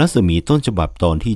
รัศมีต้นฉบับตอนที่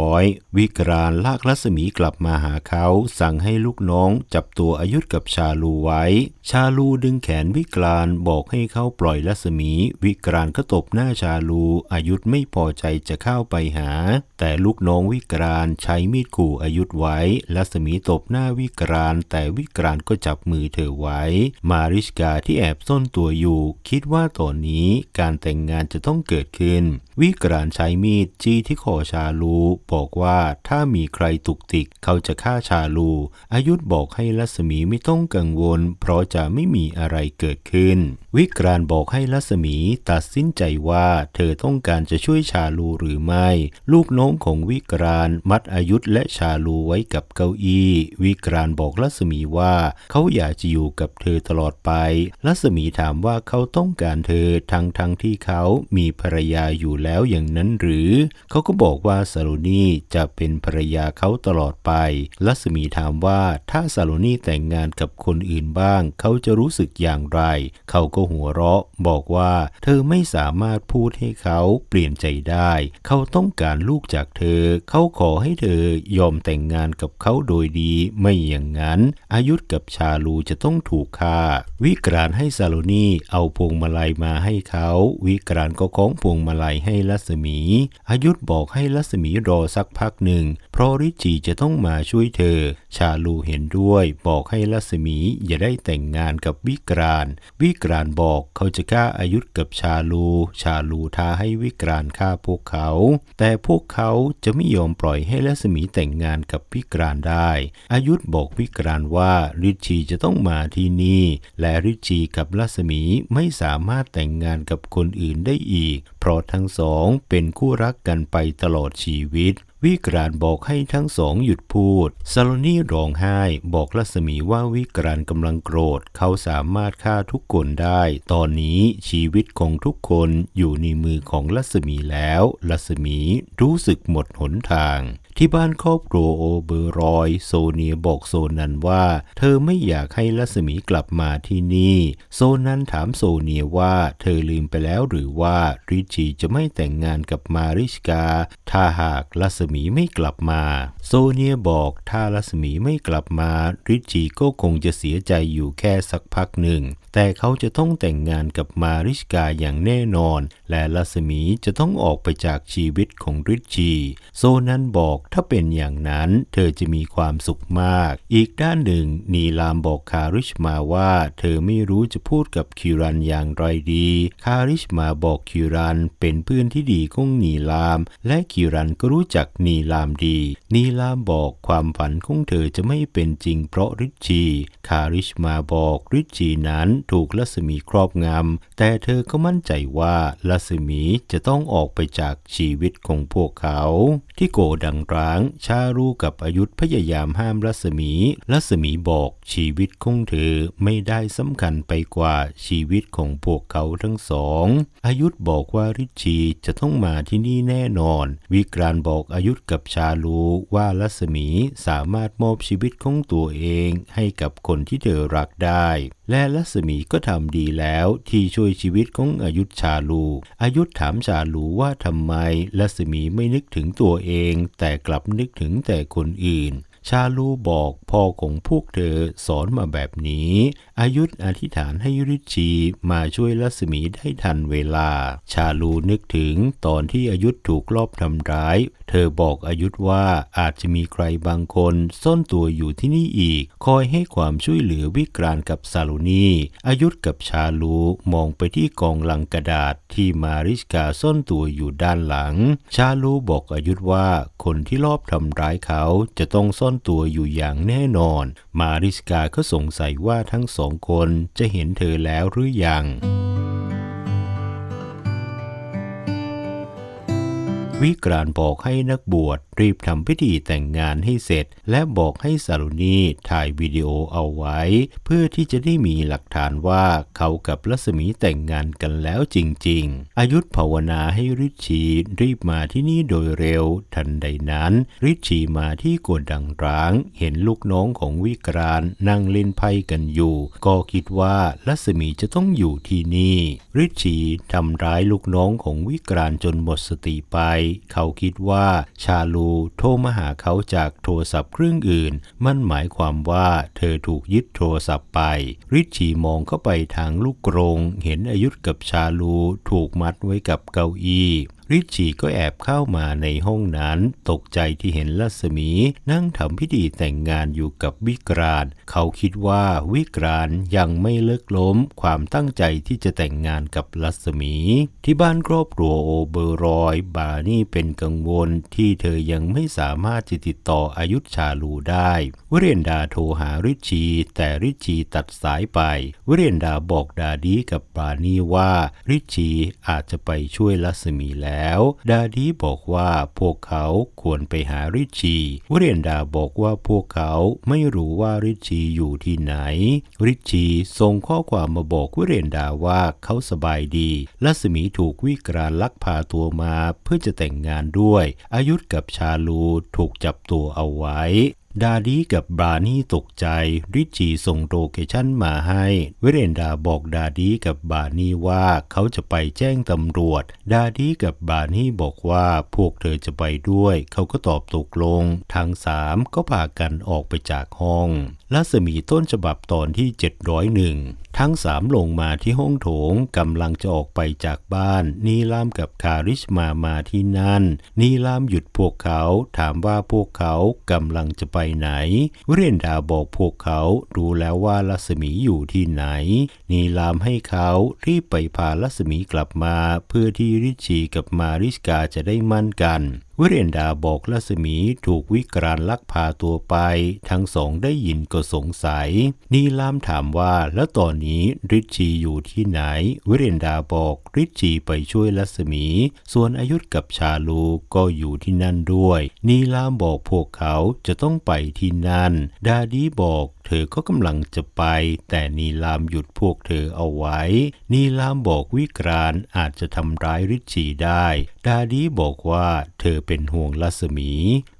700 วิกรานลากรัศมีกลับมาหาเขา สั่งให้ลูกน้องจับตัวอายุธกับชาลูไว้ ชาลูดึงแขนวิกรานบอกให้เขาปล่อยรัศมี วิกรานก็ตบหน้าชาลูอายุธไม่พอใจจะเข้าไปหา แต่ลูกน้องวิกรานใช้มีดขู่อายุธไว้ รัศมีตบหน้าวิกราน แต่วิกรานก็จับมือเธอไว้ มาริชกาที่แอบซ่อนตัวอยู่ คิดว่าตอนนี้การแต่งงานจะต้องเกิดขึ้น วิกรานใช้มีดจี้ที่คอชาลู บอกว่าถ้ามีใครตุกติกเขาจะฆ่าชาลู อายุธบอกให้ลัศมีไม่ต้องกังวล เพราะจะไม่มีอะไรเกิดขึ้นวิกรานบอกให้รัศมีตัดสินใจว่าเธอต้องการจะช่วยชาลูหรือไม่ ลูกน้องของวิกรานมัดอายุธและชาลูไว้กับเก้าอี้ วิกรานบอกรัศมีว่าเขาอยากจะอยู่กับเธอตลอดไปรัศมีถามว่าเขาต้องการเธอทั้งทั้งที่เขามีภรรยาอยู่แล้วอย่างนั้นหรือ เขาก็บอกว่าซาโลนีจะเป็นภรรยาเขาตลอดไปรัศมีถามว่าถ้าซาโลนีแต่งงานกับคนอื่นบ้าง เขาจะรู้สึกอย่างไร เขาก็หัวเราะ บอกว่าเธอไม่สามารถพูดให้เขาเปลี่ยนใจได้ เขาต้องการลูกจากเธอ เขาขอให้เธอยอมแต่งงานกับเขาโดยดี ไม่อย่างนั้น อายุธกับชาลูจะต้องถูกฆ่า วิกรานให้ซาโลนีเอาพวงมาลัยมาให้เขา วิกรานก็คล้องพวงมาลัยให้รัศมี อายุธบอกให้รัศมีรอสักพักหนึ่ง เพราะริจีจะต้องมาช่วยเธอ ชาลูเห็นด้วย บอกให้รัศมีอย่าได้แต่งงานกับวิกราน วิกรานบอก เขาจะฆ่าอายุธกับชาลู ชาลูท้าให้วิกรานฆ่าพวกเขา แต่พวกเขาจะไม่ยอมปล่อยให้รัศมีแต่งงานกับวิกรานได้ อายุธบอกวิกรานว่าริชีจะต้องมาที่นี่ และริชีกับรัศมีไม่สามารถแต่งงานกับคนอื่นได้อีก เพราะทั้งสองเป็นคู่รักกันไปตลอดชีวิต วิกรานบอกให้ทั้งสองหยุดพูดซาโลนี่ร้องไห้บอกรัศมีว่าวิกรานกำลังโกรธ เขาสามารถฆ่าทุกคนได้ ตอนนี้ชีวิตของทุกคนอยู่ในมือของรัศมีแล้วรัศมีรู้สึกหมดหนทางที่บ้านครอบครัวโอเบอร์รอย โซเนียบอกโซนันว่า เธอไม่อยากให้รัศมีกลับมาที่นี่ โซนันถามโซเนียว่าเธอลืมไปแล้วหรือว่าริชีจะไม่แต่งงานกับมาริชกา ถ้าหากรัศมีไม่กลับมา โซเนียบอกถ้ารัศมีไม่กลับมาริชีก็คงจะเสียใจอยู่แค่สักพักหนึ่ง แต่เขาจะต้องแต่งงานกับมาริชกาอย่างแน่นอน และรัศมีจะต้องออกไปจากชีวิตของริชีโซนันบอกถ้าเป็นอย่างนั้น เธอจะมีความสุขมาก อีกด้านหนึ่ง นีลามบอกคาริชมาว่า เธอไม่รู้จะพูดกับคิรันอย่างไรดี คาริชมาบอกคิรันเป็นเพื่อนที่ดีของนีลาม และคิรันก็รู้จักนีลามดี นีลามบอกความฝันของเธอจะไม่เป็นจริงเพราะริชีคาริชมาบอกริชีนั้นถูกรัศมีครอบงำแต่เธอก็มั่นใจว่ารัศมีจะต้องออกไปจากชีวิตของพวกเขา ที่โกดังร้าง ชารูกับอายุธพยายามห้ามรัศมี รัศมีบอกชีวิตของเธอไม่ได้สำคัญไปกว่าชีวิตของพวกเขาทั้งสอง อายุธบอกว่าริชีจะต้องมาที่นี่แน่นอน วิกรานบอกอายุธกับชาลูว่ารัศมีสามารถมอบชีวิตของตัวเองให้กับคนที่เธอรักได้ และลัศมีก็ทำดีแล้วที่ช่วยชีวิตของอายุชาลู อายุถามชาลูว่าทำไมลัศมีไม่นึกถึงตัวเอง แต่กลับนึกถึงแต่คนอื่น ชาลูบอกพ่อของพวกเธอสอนมาแบบนี้ อายุธอธิษฐานให้ริชีมาช่วยรัศมีได้ทันเวลา ชาลูนึกถึงตอนที่อายุธถูกลอบทำร้าย เธอบอกอายุธว่าอาจจะมีใครบางคนซ่อนตัวอยู่ที่นี่อีก คอยให้ความช่วยเหลือวิกรานกับซาลูนีอายุธกับชาลูมองไปที่กองลังกระดาษที่มาริสกาซ่อนตัวอยู่ด้านหลัง ชาลูบอกอายุธว่าคนที่ลอบทำร้ายเขาจะต้องซ่อนตัวอยู่อย่างแน่นอน มาริสกาก็สงสัยว่าทั้งสององคนจะเห็นเธอแล้วหรือยัง วิกรานบอกให้นักบวชรีบทำพิธีแต่งงานให้เสร็จ และบอกให้สารุณีถ่ายวิดีโอเอาไว้ เพื่อที่จะได้มีหลักฐานว่าเขากับรัศมีแต่งงานกันแล้วจริง ๆ อายุธภาวนาให้ริชีรีบมาที่นี่โดยเร็ว ทันใดนั้นริชีมาที่โกดังร้าง เห็นลูกน้องของวิกรานนั่งเล่นไพ่กันอยู่ ก็คิดว่ารัศมีจะต้องอยู่ที่นี่ริชีทำร้ายลูกน้องของวิกรานจนหมดสติไปเขาคิดว่าชาลูโทรมาหาเขาจากโทรศัพท์เครื่องอื่น มันหมายความว่าเธอถูกยึดโทรศัพท์ไป ริชชีมองเข้าไปทางลูกกรง เห็นอายุธกับชาลูถูกมัดไว้กับเก้าอี้ ริชีก็แอบเข้ามาในห้องนั้น ตกใจที่เห็นลัศมี นั่งทำพิธีแต่งงานอยู่กับวิกราน เขาคิดว่าวิกรานยังไม่เลิกล้มความตั้งใจที่จะแต่งงานกับลัศมี ที่บ้านครอบครัวโอเบอรอย บานี่เป็นกังวลที่เธอยังไม่สามารถจะติดต่ออายุชาลูได้วเรียนดาโทรหาริชีแต่ริชีตัดสายไปวเรียนดาบอกดาดีกับบานี่ว่าริชชีอาจจะไปช่วยลัศมีแล้วแล้ว ดาดีบอกว่าพวกเขาควรไปหาริชีวเรียนดาบอกว่าพวกเขาไม่รู้ว่าริชีอยู่ที่ไหน ริชีส่งข้อความมาบอกวเรียนดาว่าเขาสบายดีลัศมีถูกวิกรานลักพาตัวมาเพื่อจะแต่งงานด้วย อายุธกับชาลูถูกจับตัวเอาไว้ ดาดีกับบรานี่ตกใจ ริชีส่งโลเคชั่นมาให้ เวเรนดาบอกดาดีกับบานี่ว่าเขาจะไปแจ้งตำรวจ ดาดีกับบานี่บอกว่าพวกเธอจะไปด้วย เขาก็ตอบตกลง ทั้งสามก็พากันออกไปจากห้องรัศมีต้นฉบับตอนที่ 701 ทั้งสามลงมาที่ห้องโถงกำลังจะออกไปจากบ้าน นีลามกับคาริชมามาที่นั่น นีลามหยุดพวกเขาถามว่าพวกเขากำลังจะไปไหน เรียนดาบอกพวกเขารู้แล้วว่าลัศมีอยู่ที่ไหน นีลามให้เขารีบไปพาลัศมีกลับมา เพื่อที่ริชีกับมาริสกาจะได้มั่นกัน วเรีนดาบอกลัศมีถูกวิกรานลักพาตัวไป ทั้งสองได้ยินก็สงสัย นีลามถามว่าแล้วตอนนี้ริชีอยู่ที่ไหนวเรีนดาบอกริชีไปช่วยลัศมี ส่วนอายุธกับชาลูก็อยู่ที่นั่นด้วย นีลามบอกพวกเขาจะต้องไปที่นั่น ดาดีบอก เธอก็กำลังจะไป แต่นีลามหยุดพวกเธอเอาไว้ นีลามบอกวิกรานอาจจะทำร้ายริชีได้ ดาดีบอกว่าเธอเป็นห่วงลัศมี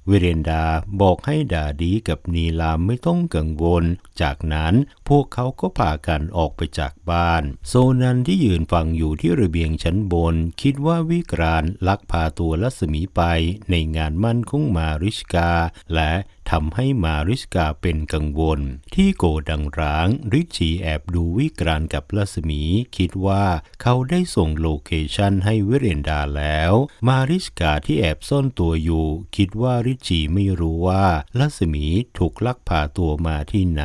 วิเรนดาบอกให้ดาดีกับนีลามไม่ต้องกังวล จากนั้นพวกเขาก็พากันออกไปจากบ้าน โซนันที่ยืนฟังอยู่ที่ระเบียงชั้นบน คิดว่าวิกรานลักพาตัวลัศมีไปในงานมั่นของมาริชกา และทำให้มาริสกาเป็นกังวล ที่โกดังร้าง ริชีแอบดูวิกรานกับลัศมี คิดว่าเขาได้ส่งโลเคชันให้วิเรนดาแล้ว มาริสกาที่แอบซ่อนตัวอยู่ คิดว่าริริชีไม่รู้ว่าลัศมีถูกลักพาตัวมาที่ไหน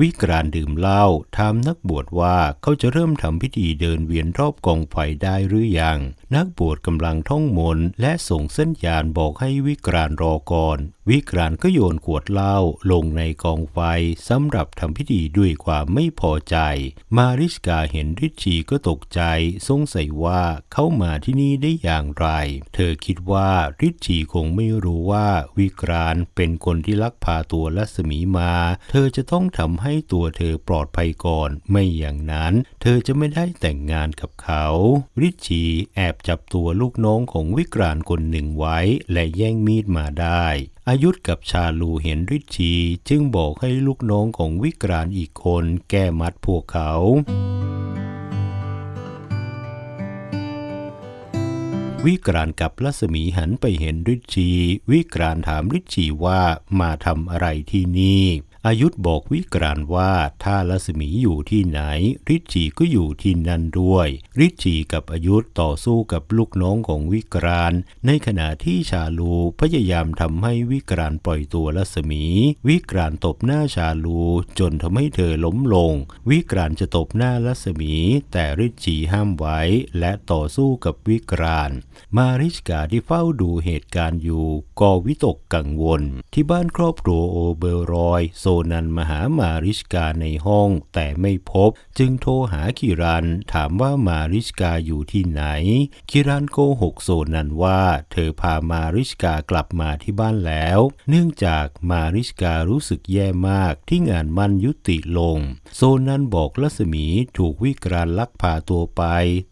วิกรานดื่มเหล้าถามนักบวชว่าเขาจะเริ่มทำพิธีเดินเวียนรอบกองไฟได้หรือยัง นักบวชกำลังท่องมนต์และส่งเส้นยานบอกให้วิกรานรอก่อน วิกรานก็โยนขวดเหล้าลงในกองไฟสำหรับทำพิธีด้วยความไม่พอใจ มาริสกาเห็นริชีก็ตกใจสงสัยว่าเขามาที่นี่ได้อย่างไร เธอคิดว่าริชีคงไม่รู้ว่าวิกรานเป็นคนที่ลักพาตัวลัศมีมา เธอจะต้องทำให้ตัวเธอปลอดภัยก่อน ไม่อย่างนั้น เธอจะไม่ได้แต่งงานกับเขา ริชีแอบจับตัวลูกน้องของวิกรานคนหนึ่งไว้ และแย่งมีดมาได้อายุธกับชาลูเห็นริชีจึงบอกให้ลูกน้องของวิกรานอีกคนแก้มัดพวกเขา วิกรานกับลัศมีหันไปเห็นฤิชีวิกรานถามฤิชีว่ามาทำอะไรที่นี่ อายุธบอกวิกรานว่าถ้าลัศมีอยู่ที่ไหนริชีก็อยู่ที่นั่นด้วยริชีกับอายุธต่อสู้กับลูกน้องของวิกรานในขณะที่ชาลูพยายามทำให้วิกรานปล่อยตัวลัศมี วิกรานตบหน้าชาลูจนทำให้เธอล้มลง วิกรานจะตบหน้าลัศมี แต่ริชีห้ามไว้ และต่อสู้กับวิกราน มาริชกาที่เฝ้าดูเหตุการณ์อยู่ก็วิตกกังวล ที่บ้านครอบครัวโอเบรอยโซนันมหามาริชกาในห้อง แต่ไม่พบ จึงโทรหาคิรันถามว่ามาริชกาอยู่ที่ไหน คิรันโกหกโซนันว่าเธอพามาริชกากลับมาที่บ้านแล้ว เนื่องจากมาริชการู้สึกแย่มากที่งานมันยุติลง โซนันบอกลัศมีถูกวิกรานลักพาตัวไป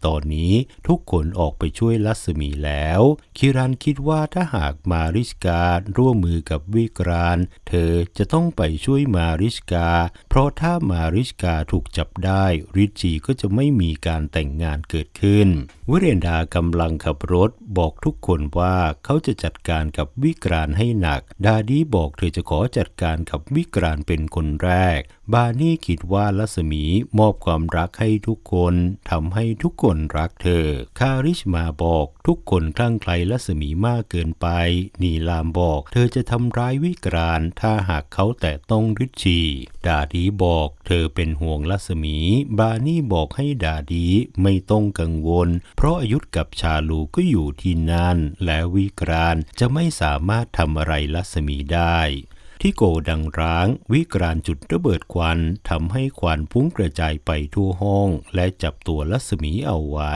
ตอนนี้ทุกคนออกไปช่วยลัศมีแล้ว คิรันคิดว่าถ้าหากมาริชการ่วมมือกับวิกรานเธอจะต้องไปช่วยช่วยมาริชกา เพราะถ้ามาริชกาถูกจับได้ริชชีก็จะไม่มีการแต่งงานเกิดขึ้น วิเรนดากำลังขับรถบอกทุกคนว่าเขาจะจัดการกับวิกรานให้หนัก ดาดีบอกเธอจะขอจัดการกับวิกรานเป็นคนแรก บานี่คิดว่าลัสมีมอบความรักให้ทุกคนทำให้ทุกคนรักเธอ คาริชมาบอกทุกคนคลั่งไคล้ลัสมีมากเกินไป นีลามบอก เธอจะทำร้ายวิกรานถ้าหากเขาแต่ต้องริชีดาดีบอก เธอเป็นห่วงลัสมี บานี่บอกให้ดาดีไม่ต้องกังวล เพราะอายุธกับชาลูก็อยู่ที่นั่นและวิกรานจะไม่สามารถทำอะไรลัสมีได้ ที่โกดังร้าง วิกรานจุดระเบิดควันทำให้ควันพุ่งกระจายไปทั่วห้อง และจับตัวลัสมีเอาไว้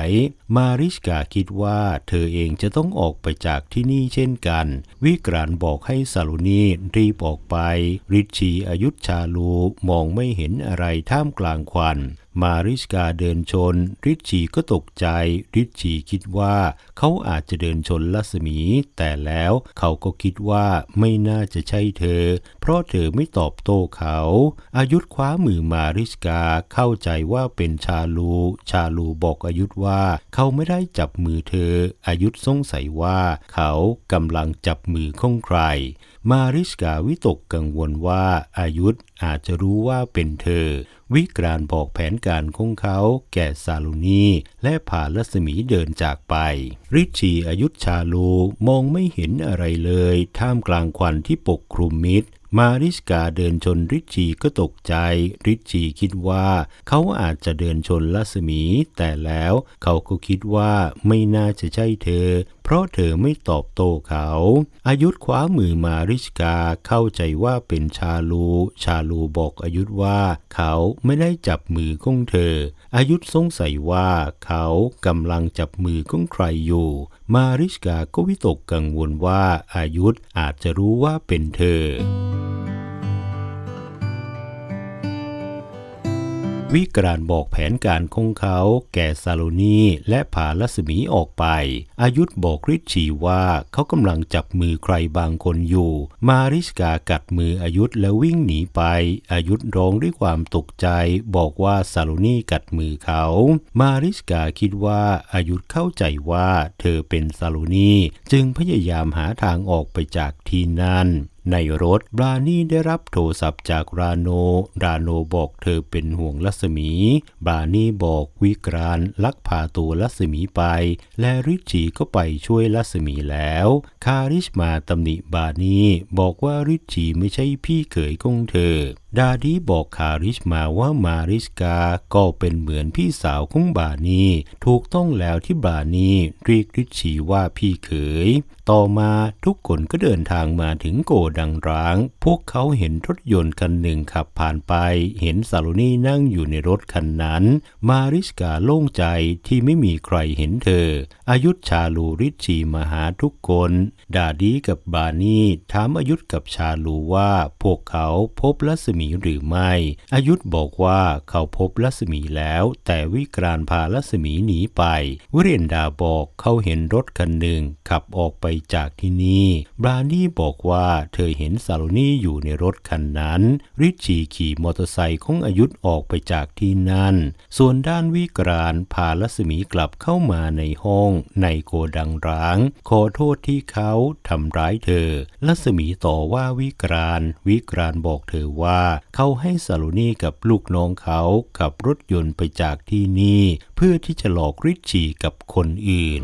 มาริชกาคิดว่าเธอเองจะต้องออกไปจากที่นี่เช่นกัน วิกรานบอกให้ซาลูนีรีบออกไป ริชีอายุชาลูมองไม่เห็นอะไรท่ามกลางควัน มาริชกาเดินชน ริชชีก็ตกใจ ริชชีคิดว่าเขาอาจจะเดินชนลัสมี แต่แล้วเขาก็คิดว่าไม่น่าจะใช่เธอ เพราะเธอไม่ตอบโต้เขา อายุธคว้ามือมาริชกาเข้าใจว่าเป็นชาลู ชาลูบอกอายุธว่าเขาไม่ได้จับมือเธอ อายุธสงสัยว่าเขากำลังจับมือของใคร มาริชกาวิตกกังวลว่าอายุธ อาจจะรู้ว่าเป็นเธอ วิกรานบอกแผนการของเขาแก่ซาลูนีและผ่านลัศมีเดินจากไป ริชีอายุชาลูมองไม่เห็นอะไรเลย ท่ามกลางควันที่ปกคลุมมิด มาริสกาเดินชนริชีก็ตกใจ ริชีคิดว่าเขาอาจจะเดินชนลัสมี แต่แล้วเขาก็คิดว่าไม่น่าจะใช่เธอ เพราะเธอไม่ตอบโต้เขา อายุธคว้ามือมาริชกาเข้าใจว่าเป็นชาลู ชาลูบอกอายุธว่าเขาไม่ได้จับมือของเธอ อายุธสงสัยว่าเขากำลังจับมือของใครอยู่ มาริชกาก็วิตกกังวลว่าอายุธอาจจะรู้ว่าเป็นเธอ วิกรานบอกแผนการของเขาแก่ซาโลนีและพาลัสมีออกไป อายุธบอกริชชีว่าเขากำลังจับมือใครบางคนอยู่ มาริสกากัดมืออายุธแล้ววิ่งหนีไป อายุธร้องด้วยความตกใจ บอกว่าซาโลนีกัดมือเขา มาริสกาคิดว่าอายุธเข้าใจว่าเธอเป็นซาโลนีจึงพยายามหาทางออกไปจากที่นั่น ในรถบรานี่ได้รับโทรศัพท์จากราโน ราโนบอกเธอเป็นห่วงลัสมี บรานี่บอกวิกรานลักพาตัวลัสมีไป และริชชีก็ไปช่วยลัสมีแล้ว คาริชมาตำหนิบรานี่บอกว่าริชชีไม่ใช่พี่เขยของเธอ ดาดีบอกคาริชมาว่ามาริสกาก็เป็นเหมือนพี่สาวของบานีถูกต้องแล้วที่บานีเรียกริชชีว่าพี่เขย ต่อมาทุกคนก็เดินทางมาถึงโกดังร้าง พวกเขาเห็นรถยนต์คันหนึ่งขับผ่านไป เห็นซาโลนีนั่งอยู่ในรถคันนั้น มาริสกาโล่งใจที่ไม่มีใครเห็นเธอ อายุธชาลูริชีมาหาทุกคน ดาดีกับบานี่ถามอายุธกับชาลูว่าพวกเขาพบลัสมีหรือไม่ อายุธบอกว่าเขาพบลัสมีแล้ว แต่วิกรานพาลัสมีหนีไปวิเรนดาบอกเขาเห็นรถคันหนึ่งขับออกไปจากที่นี่ บรานี่บอกว่าเธอเห็นซาโลนี่อยู่ในรถคันนั้น ริชีขี่มอเตอร์ไซค์ของอายุธออกไปจากที่นั่น ส่วนด้านวิกรานพาลัสมีกลับเข้ามาในห้องในโกดังร้าง ขอโทษที่เขาทำร้ายเธอ ลัสมีต่อว่าวิกราน วิกรานบอกเธอว่า เขาให้ซาโลนี่กับลูกน้องเขาขับรถยนต์ไปจากที่นี่ เพื่อที่จะหลอกริชชีกับคนอื่น